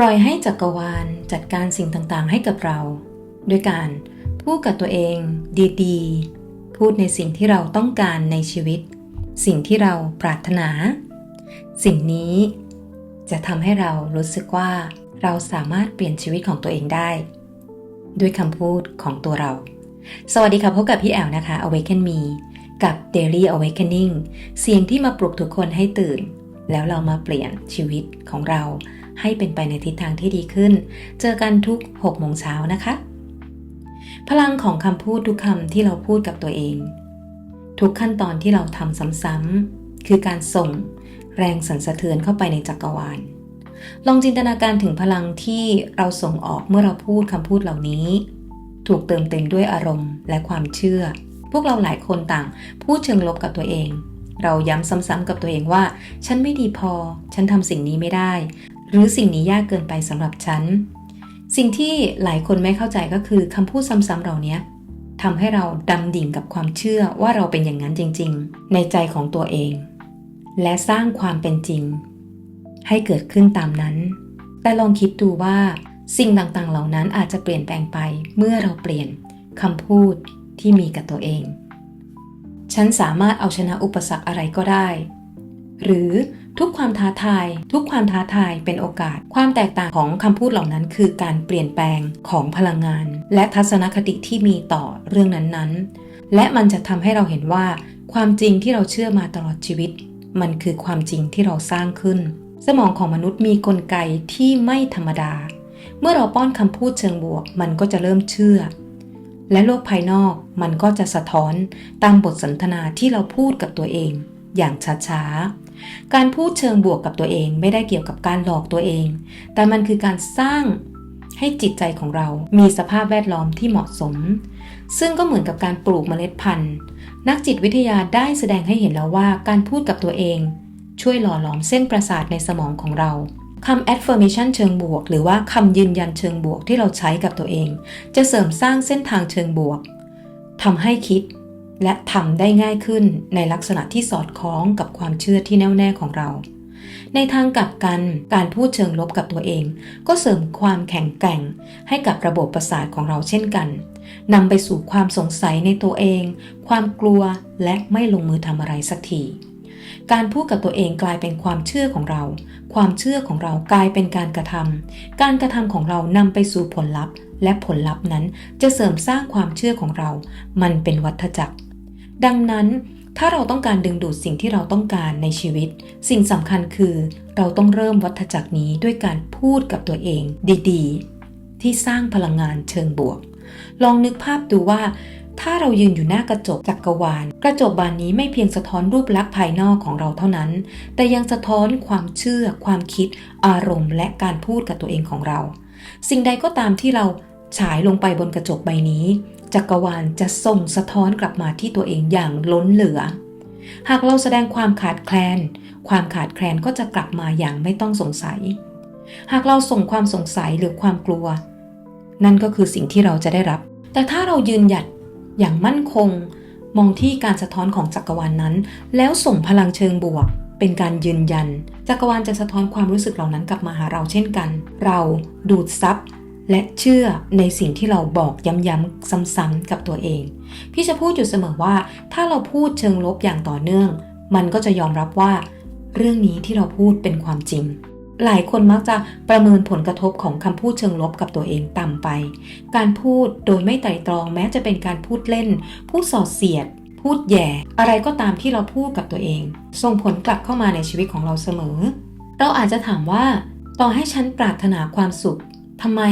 ล่อยให้จักรวาลจัดการสิ่งต่างๆ ให้กับเราด้วยการพูดกับตัวเองดีๆ พูดในสิ่งที่เราต้องการในชีวิต สิ่งที่เราปรารถนา สิ่งนี้จะทำให้เรารู้สึกว่าเราสามารถเปลี่ยนชีวิตของตัวเองได้ ด้วยคำพูดของตัวเรา สวัสดีค่ะพบกับพี่แอลนะคะ Awaken Me กับ Daily Awakening เสียงที่มาปลุกทุกคนให้ตื่น แล้วเรามาเปลี่ยนชีวิตของเรา ให้เป็นไปในทิศทางที่ดีขึ้น เจอกันทุก6โมงเช้านะคะ พลังของคำพูดทุกคำที่เราพูดกับตัวเอง ทุกขั้นตอนที่เราทำซ้ำๆคือการส่งแรงสั่นสะเทือนเข้าไปในจักรวาล ลองจินตนาการถึงพลังที่เราส่งออกเมื่อเราพูดคำพูดเหล่านี้ ถูกเติมเต็มด้วยอารมณ์และความเชื่อ พวกเราหลายคนต่างพูดเชิงลบกับตัวเอง เราย้ำซ้ำๆกับตัวเองว่า ฉันไม่ดีพอ ฉันทำสิ่งนี้ไม่ได้ หรือสิ่งนี้ยากเกินไปสำหรับฉัน สิ่งที่หลายคนไม่เข้าใจก็คือคำพูดซ้ำๆเหล่านี้ทำให้เราดำดิ่งกับความเชื่อว่าเราเป็นอย่างนั้นจริง ๆ ในใจของตัวเอง และสร้างความเป็นจริง ให้เกิดขึ้นตามนั้น แต่ลองคิดดูว่า สิ่งต่างๆ เหล่านั้นอาจจะเปลี่ยนแปลงไปเมื่อเราเปลี่ยนคำพูดที่มีกับตัวเอง ฉันสามารถเอาชนะอุปสรรคอะไรก็ได้ หรือทุกความท้าทาย ทุกความท้าทายเป็นโอกาส ความแตกต่างของคำพูดเหล่านั้น คือการเปลี่ยนแปลงของพลังงาน และทัศนคติที่มีต่อเรื่องนั้นๆ และมันจะทำให้เราเห็นว่า ความจริงที่เราเชื่อมาตลอดชีวิต มันคือความจริงที่เราสร้างขึ้น สมองของมนุษย์มีกลไกที่ไม่ธรรมดา เมื่อเราป้อนคำพูดเชิงบวก มันก็จะเริ่มเชื่อ และโลกภายนอกมันก็จะสะท้อนตามบทสนทนาที่เราพูดกับตัวเอง อย่างช้าๆ การพูดเชิงบวกกับตัวเองไม่ได้เกี่ยวกับการหลอกตัวเอง แต่มันคือการสร้างให้จิตใจของเรา มีสภาพแวดล้อมที่เหมาะสม ซึ่งก็เหมือนกับการปลูกเมล็ดพันธุ์ นักจิตวิทยาได้แสดงให้เห็นแล้วว่าการพูดกับตัวเอง ช่วยหล่อหลอมเส้นประสาทในสมองของเราคำ affirmation เชิงบวก หรือว่าคำยืนยันเชิงบวกที่เราใช้กับตัวเอง จะเสริมสร้างเส้นทางเชิงบวกทำให้คิด และทำได้ง่ายขึ้นในลักษณะที่สอดคล้องกับความเชื่อที่แน่วแน่ของเรา ในทางกลับกันการพูดเชิงลบกับตัวเอง ก็เสริมความแข็งแกร่ง ให้กับระบบประสาทของเราเช่นกันนำไปสู่ความสงสัยในตัวเอง ความกลัวและไม่ลงมือทำอะไรสักทีการพูดกับตัวเองกลายเป็นความเชื่อของเรา ความเชื่อของเรากลายเป็นการกระทำการกระทำของเรานำไปสู่ผลลัพธ์ และผลลัพธ์นั้นจะเสริมสร้างความเชื่อของเรา มันเป็นวัฏจักร ดังนั้นถ้าเราต้องการดึงดูดสิ่งที่เราต้องการในชีวิต สิ่งสำคัญคือ เราต้องเริ่มวัฏจักรนี้ด้วยการพูดกับตัวเองดีๆ ที่สร้างพลังงานเชิงบวก ลองนึกภาพดูว่า ถ้าเรายืนอยู่หน้ากระจกจักรวาล กระจกบานนี้ไม่เพียงสะท้อนรูปลักษณ์ภายนอกของเราเท่านั้น แต่ยังสะท้อนความเชื่อ ความคิด อารมณ์ และการพูดกับตัวเองของเรา สิ่งใดก็ตามที่เราฉายลงไปบนกระจกใบนี้ จักรวาลจะส่งสะท้อนกลับมาที่ตัวเองอย่างล้นเหลือ หากเราแสดงความขาดแคลน ความขาดแคลนก็จะกลับมาอย่างไม่ต้องสงสัย หากเราส่งความสงสัยหรือความกลัว นั่นก็คือสิ่งที่เราจะได้รับ แต่ถ้าเรายืนหยัดอย่างมั่นคง มองที่การสะท้อนของจักรวาลนนั้น แล้วส่งพลังเชิงบวก เป็นการยืนยัน จักรวาลจะสะท้อนความรู้สึกเหล่านั้นกลับมาหาเราเช่นกัน เราดูดซับ และเชื่อในสิ่งที่เราบอกย้ำๆซ้ำๆกับตัวเอง พี่จะพูดอยู่เสมอว่า ถ้าเราพูดเชิงลบอย่างต่อเนื่อง มันก็จะยอมรับว่า เรื่องนี้ที่เราพูดเป็นความจริง หลายคนมักจะประเมินผลกระทบของคำพูดเชิงลบกับตัวเองต่ำไป การพูดโดยไม่ไตร่ตรองแม้จะเป็นการพูดเล่น พูดส่อเสียด พูดแย่ อะไรก็ตามที่เราพูดกับตัวเอง ส่งผลกลับเข้ามาในชีวิตของเราเสมอ เราอาจจะถามว่า ต่อให้ฉันปรารถนาความสุข ทำไม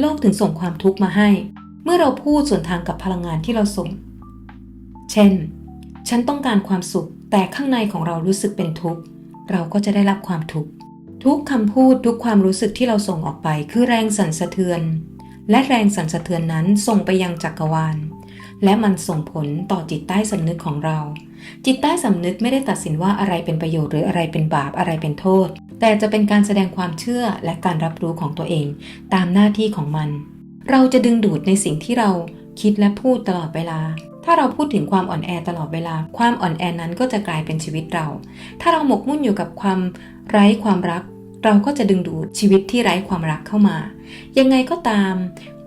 โลกถึงส่งความทุกข์มาให้ เมื่อเราพูดส่วนทางกับพลังงานที่เราส่ง เช่น ฉันต้องการความสุข แต่ข้างในของเรารู้สึกเป็นทุกข์ เราก็จะได้รับความทุกข์ ทุกคำพูดทุกความรู้สึกที่เราส่งออกไป คือแรงสั่นสะเทือน และแรงสั่นสะเทือนนั้นส่งไปยังจักรวาล และมันส่งผลต่อจิตใต้สำนึกของเราจิตใต้สำนึกไม่ได้ตัดสินว่าอะไรเป็นประโยชน์หรืออะไรเป็นบาปอะไรเป็นโทษ แต่จะเป็นการแสดงความเชื่อและการรับรู้ของตัวเอง ตามหน้าที่ของมัน เราจะดึงดูดในสิ่งที่เราคิดและพูดตลอดเวลา ถ้าเราพูดถึงความอ่อนแอตลอดเวลา ความอ่อนแอนั้นก็จะกลายเป็นชีวิตเรา ถ้าเราหมกมุ่นอยู่กับความไร้ความรัก เราก็จะดึงดูดชีวิตที่ไร้ความรักเข้ามา ยังไงก็ตาม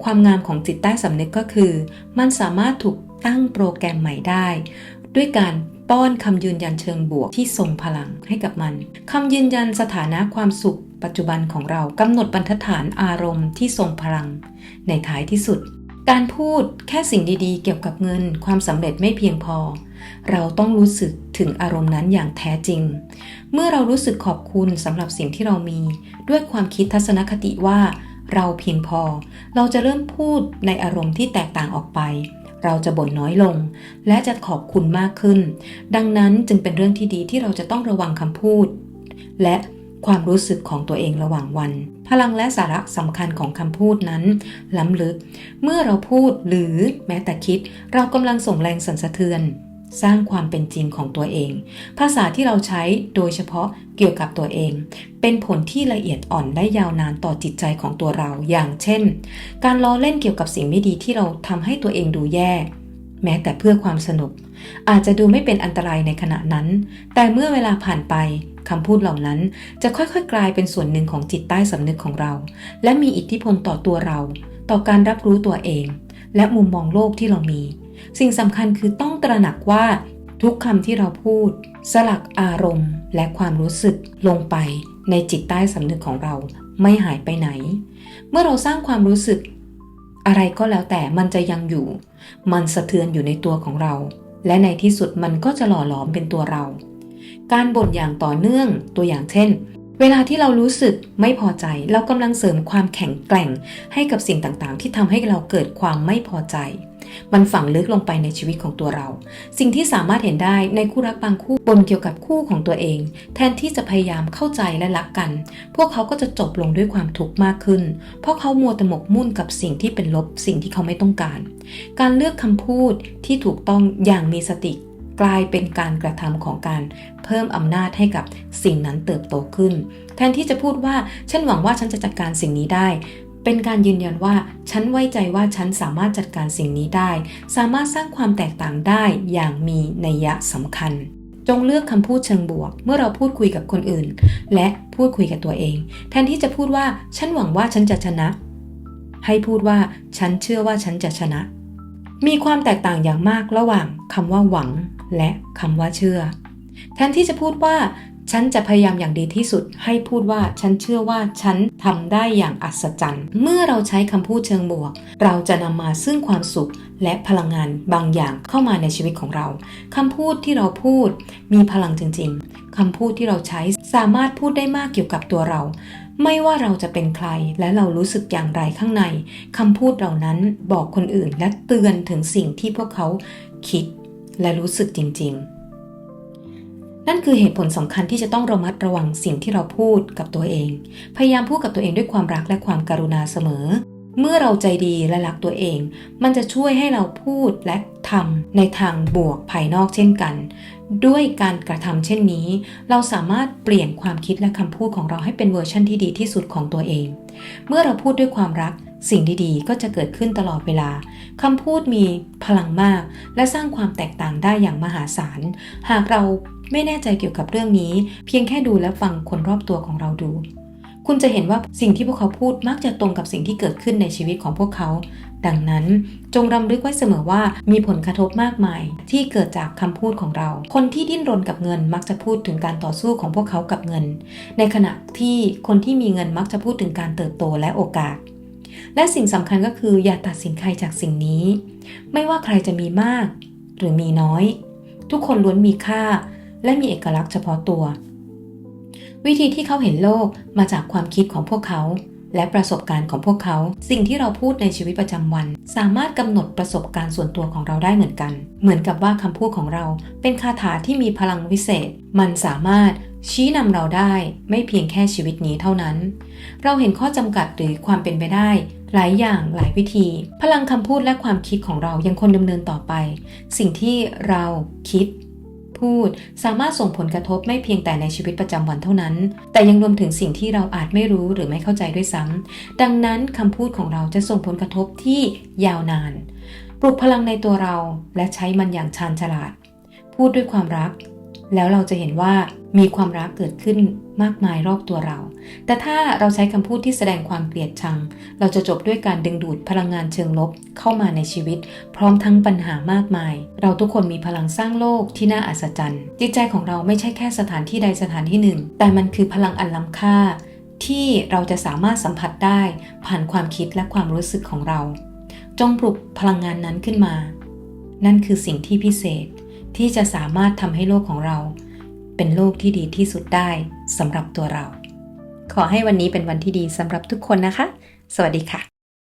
ความงามของจิตใต้สำนึกก็คือ มันสามารถถูกตั้งโปรแกรมใหม่ได้ ด้วยการ ป้อนคำยืนยันเชิงบวกที่ทรงพลังให้กับมันคำยืนยันสถานะความสุข ปัจจุบันของเรากำหนดบรรทัดฐานอารมณ์ที่ทรงพลัง ในท้ายที่สุด การพูดแค่สิ่งดีๆ เกี่ยวกับเงินความสำเร็จไม่เพียงพอ เราต้องรู้สึกถึงอารมณ์นั้นอย่างแท้จริง เมื่อเรารู้สึกขอบคุณสำหรับสิ่งที่เรามี ด้วยความคิดทัศนคติว่าเราเพียงพอ เราจะเริ่มพูดในอารมณ์ที่แตกต่างออกไป เราจะบ่นน้อยลง และจะขอบคุณมากขึ้น ดังนั้นจึงเป็นเรื่องที่ดีที่เราจะต้องระวังคำพูด และความรู้สึกของตัวเองระหว่างวัน พลังและสาระสำคัญของคำพูดนั้น ล้ำลึก เมื่อเราพูดหรือแม้แต่คิด เรากำลังส่งแรงสั่นสะเทือน สร้างความเป็นจริงของตัวเอง ภาษาที่เราใช้โดยเฉพาะเกี่ยวกับตัวเอง เป็นผลที่ละเอียดอ่อนได้ยาวนานต่อจิตใจของตัวเรา อย่างเช่น การล้อเล่นเกี่ยวกับสิ่งไม่ดีที่เราทำให้ตัวเองดูแย่ แม้แต่เพื่อความสนุก อาจจะดูไม่เป็นอันตรายในขณะนั้น แต่เมื่อเวลาผ่านไปคำพูดเหล่านั้นจะค่อยๆ กลายเป็นส่วนหนึ่งของจิตใต้สำนึกของเรา และมีอิทธิพลต่อตัวเรา ต่อการรับรู้ตัวเอง และมุมมองโลกที่เรามี สิ่งสำคัญคือต้องตระหนักว่าทุกคำที่เราพูด สลักอารมณ์และความรู้สึกลงไปในจิตใต้สำนึกของเราไม่หายไปไหน เมื่อเราสร้างความรู้สึก อะไรก็แล้วแต่มันจะยังอยู่ มันสะเทือนอยู่ในตัวของเรา และในที่สุดมันก็จะหล่อหลอมเป็นตัวเรา การบ่นอย่างต่อเนื่องตัวอย่างเช่น เวลาที่เรารู้สึกไม่พอใจ เรากำลังเสริมความแข็งแกร่งให้กับสิ่งต่างๆ ที่ทำให้เราเกิดความไม่พอใจ มันฝังลึกลงไปในชีวิตของตัวเรา สิ่งที่สามารถเห็นได้ในคู่รักบางคู่บนเกี่ยวกับคู่ของตัวเอง แทนที่จะพยายามเข้าใจและรักกัน พวกเขาก็จะจบลงด้วยความทุกข์มากขึ้น เพราะเขามัวแต่หมกมุ่นกับสิ่งที่เป็นลบสิ่งที่เขาไม่ต้องการ การเลือกคำพูดที่ถูกต้องอย่างมีสติกลายเป็นการกระทำของการเพิ่มอำนาจให้กับสิ่งนั้นเติบโตขึ้น แทนที่จะพูดว่า ฉันหวังว่าฉันจะจัดการสิ่งนี้ได้ เป็นการยืนยันว่าฉันไว้ใจว่าฉันสามารถจัดการสิ่งนี้ได้ สามารถสร้างความแตกต่างได้อย่างมีนัยยะสำคัญจงเลือกคำพูดเชิงบวก เมื่อเราพูดคุยกับคนอื่น และพูดคุยกับตัวเอง แทนที่จะพูดว่า ฉันหวังว่าฉันจะชนะ ให้พูดว่า ฉันเชื่อว่าฉันจะชนะ มีความแตกต่างอย่างมากระหว่างคำว่าหวัง และคำว่าเชื่อ แทนที่จะพูดว่า ฉันจะพยายามอย่างดีที่สุด ให้พูดว่าฉันเชื่อว่าฉันทำได้อย่างอัศจรรย์ เมื่อเราใช้คำพูดเชิงบวก เราจะนำมาซึ่งความสุขและพลังงานบางอย่างเข้ามาในชีวิตของเราคำพูดที่เราพูดมีพลังจริงๆคำพูดที่เราใช้สามารถพูดได้มากเกี่ยวกับตัวเราไม่ว่าเราจะเป็นใครและเรารู้สึกอย่างไรข้างในคำพูดเหล่านั้นบอกคนอื่นและเตือนถึงสิ่งที่พวกเขาคิดและรู้สึกจริง ๆ นั่นคือเหตุผลสำคัญที่จะต้องระมัดระวังสิ่งที่เราพูดกับตัวเอง พยายามพูดกับตัวเองด้วยความรักและความการุณาเสมอ เมื่อเราใจดีและรักตัวเอง มันจะช่วยให้เราพูดและทำในทางบวกภายนอกเช่นกัน ด้วยการกระทำเช่นนี้ เราสามารถเปลี่ยนความคิดและคำพูดของเราให้เป็นเวอร์ชั่นที่ดีที่สุดของตัวเอง เมื่อเราพูดด้วยความรัก สิ่งดีๆ ก็จะเกิดขึ้นตลอดเวลา คำพูดมีพลังมาก และสร้างความแตกต่างได้อย่างมหาศาล หากเราไม่แน่ใจเกี่ยวกับเรื่องนี้ เพียงแค่ดูและฟังคนรอบตัวของเราดู คุณจะเห็นว่าสิ่งที่พวกเขาพูดมักจะตรงกับสิ่งที่เกิดขึ้นในชีวิตของพวกเขา ดังนั้นจงรำลึกไว้เสมอว่ามีผลกระทบมากมาย ที่เกิดจากคำพูดของเรา คนที่ดิ้นรนกับเงินมักจะพูดถึงการต่อสู้ของพวกเขากับเงิน ในขณะที่คนที่มีเงินมักจะพูดถึงการเติบโตและโอกาส และสิ่งสำคัญก็คืออย่าตัดสินใครจากสิ่งนี้ ไม่ว่าใครจะมีมาก หรือมีน้อย ทุกคนล้วนมีค่า และมีเอกลักษณ์เฉพาะตัว วิธีที่เขาเห็นโลกมาจากความคิดของพวกเขา และประสบการณ์ของพวกเขา สิ่งที่เราพูดในชีวิตประจำวัน สามารถกำหนดประสบการณ์ส่วนตัวของเราได้เหมือนกัน เหมือนกับว่าคำพูดของเรา เป็นคาถาที่มีพลังวิเศษ มันสามารถชี้นำเราได้ไม่เพียงแค่ชีวิตนี้เท่านั้น เราเห็นข้อจำกัดหรือความเป็นไปได้ หลายอย่างหลายวิธี พลังคำพูดและความคิดของเรายังคงดำเนินต่อไป สิ่งที่เราคิด พูดสามารถส่งผลกระทบไม่เพียงแต่ในชีวิตประจำวันเท่านั้น แต่ยังรวมถึงสิ่งที่เราอาจไม่รู้หรือไม่เข้าใจด้วยซ้ำดังนั้นคำพูดของเราจะส่งผลกระทบที่ยาวนาน ปลุกพลังในตัวเราและใช้มันอย่างชาญฉลาด พูดด้วยความรัก แล้วเราจะเห็นว่ามีความรักเกิดขึ้น มากมายรอบตัวเรา แต่ถ้าเราใช้คำพูดที่แสดงความเกลียดชัง เราจะจบด้วยการดึงดูดพลังงานเชิงลบเข้ามาในชีวิต พร้อมทั้งปัญหามากมาย เราทุกคนมีพลังสร้างโลกที่น่าอัศจรรย์ จิตใจของเราไม่ใช่แค่สถานที่ใดสถานที่หนึ่ง แต่มันคือพลังอันล้ำค่า ที่เราจะสามารถสัมผัสได้ ผ่านความคิดและความรู้สึกของเรา จงปลุกพลังงานนั้นขึ้นมา นั่นคือสิ่งที่พิเศษที่จะสามารถทำให้โลกของเรา เป็นโลกที่ดีที่สุดได้สำหรับตัวเรา ขอให้วันนี้เป็นวันที่ดีสำหรับทุกคนนะคะ สวัสดีค่ะ